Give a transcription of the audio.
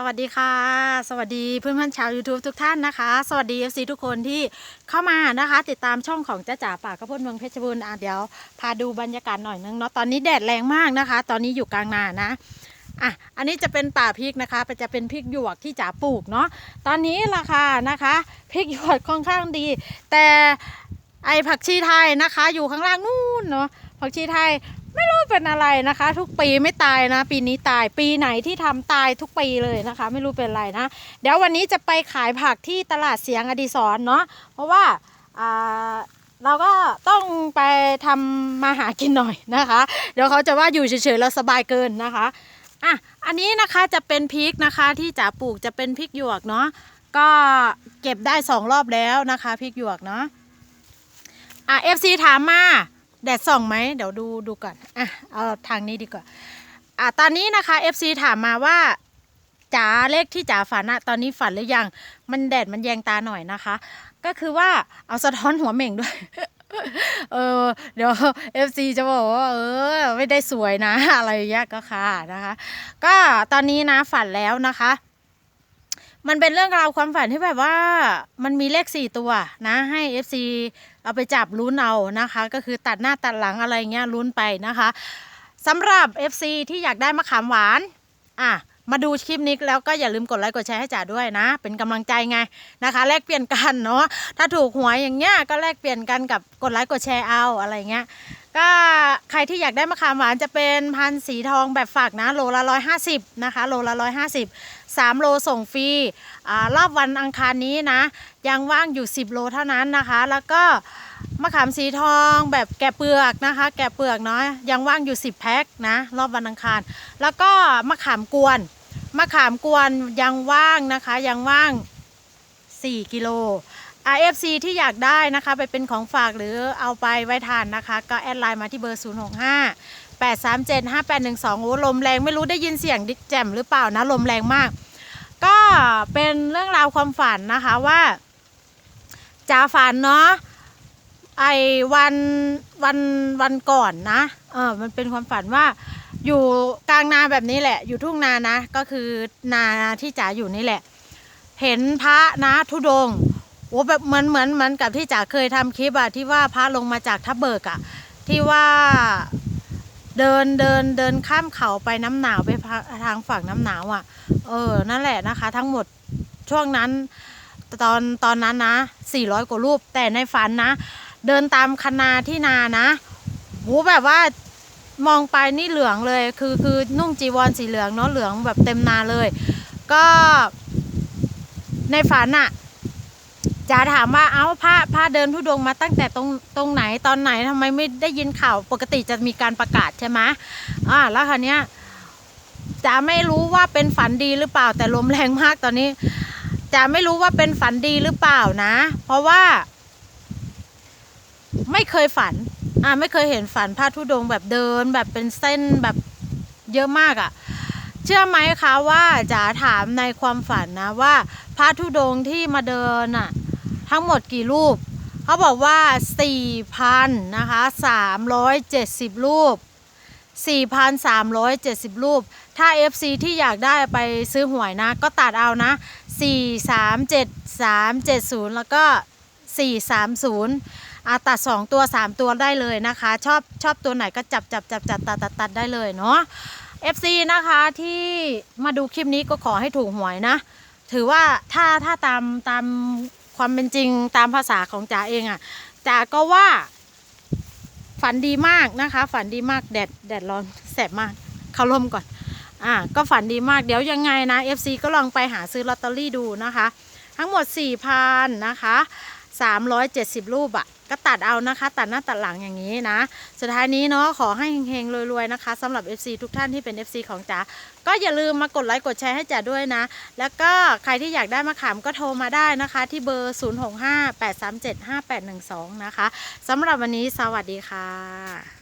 สวัสดีค่ะ สวัสดีเพื่อนเพื่อนชาว YouTube ทุกท่านนะคะ สวัสดี FC ทุกคนที่เข้ามานะคะ ติดตามช่องของจ้าจ๋าป่ากระพุ้นเมืองเพชรบูรณ์อะเดี๋ยวพาดูบรรยากาศหน่อยนึงเนาะตอนนี้แดดแรงมากนะคะ ตอนนี้อยู่กลางนานะอะอันนี้จะเป็นป่าพริกนะคะจะเป็นพริกหยวกที่จ๋าปลูกเนาะตอนนี้ราคานะคะพริกหยวกค่อนข้างดี แต่ไอผักชีไทยนะคะ อยู่ข้างล่างนู่นเนาะผักชีไทย ไม่รู้เป็นอะไรนะคะ ทุกปีไม่ตายนะ ปีนี้ตายปีไหนที่ทำตายทุกปีเลยนะคะ ไม่รู้เป็นอะไรนะ เดี๋ยววันนี้จะไปขายผักที่ตลาดเสียงอดีศรเนาะเพราะว่าเราก็ต้องไปทำมาหากินหน่อยนะคะ เดี๋ยวเขาจะว่าอยู่เฉยๆแล้วสบายเกินนะคะอะอันนี้นะคะจะเป็นพริกนะคะที่จ๋าปลูกจะเป็นพริกหยวกเนาะก็เก็บได้สองรอบแล้วนะคะพริกหยวกเนาะอะ FC ถามมา แดดส่องไหมเดี๋ยวดูดูก่อนอะเอาทางนี้ดีกว่าอะตอนนี้นะคะ FC ถามมาว่าจ๋าเลขที่จ๋าฝันอะตอนนี้ฝันหรือยัง มันแดดมันแยงตาหน่อยนะคะ ก็คือว่าเอาสะท้อนหัวเหม่งด้วย เออเดี๋ยว FC จะบอกว่าเออ ไม่ได้สวยนะ อะไรอย่างเงี้ยก็ค่ะนะคะ ก็ตอนนี้นะฝันแล้วนะคะ มันเป็นเรื่องราวความฝันที่แบบว่ามันมีเลขสี่ตัวนะ ให้ FC เอาไปจับลุ้นเอานะคะ ก็คือตัดหน้าตัดหลังอะไรเงี้ยลุ้นไปนะคะสำหรับ FC ที่อยากได้มะขามหวานอะมาดูคลิปนี้แล้วก็อย่าลืมกดไลค์กดแชร์ให้จ๋าด้วยนะ เป็นกำลังใจไงนะคะ แลกเปลี่ยนกันเนาะถ้าถูกหวยอย่างเงี้ยก็แลกเปลี่ยนกันกับกดไลค์กดแชร์เอาอะไรเงี้ย ก็ใครที่อยากได้มะขามหวานจะเป็นพันธุ์สีทองแบบฝากนะโลละร้อยห้าสิบนะคะโลละร้อยห้าสิบสามโลส่งฟรีอรอบวันอังคารนี้นะ ยังว่างอยู่10โลเท่านั้นนะคะ แล้วก็มะขามสีทองแบบแกะเปลือกนะคะ แกะเปลือกเนาะยังว่างอยู่10แพ็คนะรอบวันอังคาร แล้วก็มะขามกวนมะขามกวนยังว่างนะคะ ยังว่าง4กิโล RFC ที่อยากได้นะคะไปเป็นของฝากหรือเอาไปไว้ทานนะคะ ก็แอดไลน์มาที่เบอร์ 0 6 5 8 3 7 5 8 1 2โอ้ลมแรงไม่รู้ได้ยินเสียงแจ่มหรือเปล่านะ ลมแรงมาก ก็เป็นเรื่องราวความฝันนะคะว่าจ๋าฝันเนาะไอ้วันวันวันก่อนนะเออมันเป็นความฝันว่าอยู่กลางนาแบบนี้แหละ อยู่ทุ่งนานะ ก็คือนาที่จ๋าอยู่นี่แหละ เห็นพระนะทุดง โอ้แบบเหมือนเหมือนเหมือนกับที่จ๋าเคยทำคลิปอะที่ว่าพระลงมาจากทับเบิกอะที่ว่าเดินเดินเดินข้ามเขาไปน้ำหนาวไปทางฝั่งน้ำหนาวอะเออนั่นแหละนะคะ ทั้งหมดช่วงนั้นตอนตอนนั้นนะ 400 กว่ารูป แต่ในฝันนะ เดินตามคณาที่นานะโหแบบว่ามองไปนี่เหลืองเลย คือคือนุ่งจีวรสีเหลืองเนาะเหลืองแบบเต็มนาเลย ก็ในฝันอะ จ๋าถามว่าเอ้าพระพระเดินทุดงค์มาตั้งแต่ตรงตรงไหนตอนไหนทำไมไม่ได้ยินข่าวปกติจะมีการประกาศใช่ไหมอ่าแล้วคราวเนี้ยจ๋าไม่รู้ว่าเป็นฝันดีหรือเปล่าแต่ลมแรงมากตอนนี้จ๋าไม่รู้ว่าเป็นฝันดีหรือเปล่านะ เพราะว่า ไม่เคยฝัน อ่าไม่เคยเห็นฝันพระธุดงค์แบบเดินแบบเป็นเส้นแบบเยอะมากอะ่ะ เชื่อไหมคะว่าจ๋าถามในความฝันนะว่าพระธุดงค์ที่มาเดินอะ่ะ ทั้งหมดกี่รูป เขาบอกว่า 4,000นะคะ370 รูป 4,370 รูป ถ้า FC ที่อยากได้ไปซื้อหวยนะ ก็ตัดเอานะ 437370 แล้วก็ 430อะตัด 2 ตัว 3 ตัวได้เลยนะคะ ชอบชอบตัวไหนก็จับจับจับจับตัดตัดตัดได้เลยเนาะ FC นะคะที่มาดูคลิปนี้ก็ขอให้ถูกหวยนะ ถือว่าถ้าถ้าตามตาม ความเป็นจริงตามภาษาของจ๋าเองอะ่ะจ๋าก็ว่า ฝันดีมากนะคะ ฝันดีมากแดดแดดร้อนแสบมากเข้าล่มก่อน อ่า ก็ฝันดีมากเดี๋ยวยังไงนะ FC ก็ลองไปหาซื้อลอตเตอรี่ดูนะคะ ทั้งหมด 4,000นะคะ370 รูปอะ่ะ ก็ตัดเอานะคะ ตัดหน้าตัดหลังอย่างนี้นะ สุดท้ายนี้เนาะขอให้เฮงๆรวยๆนะคะสำหรับ FC ทุกท่านที่เป็น FC ของจ๋าก็อย่าลืมมากดไลค์กดแชร์ให้จ๋าด้วยนะ แล้วก็ใครที่อยากได้มะขามก็โทรมาได้นะคะ ที่เบอร์ 0658375812 นะคะสำหรับวันนี้สวัสดีค่ะ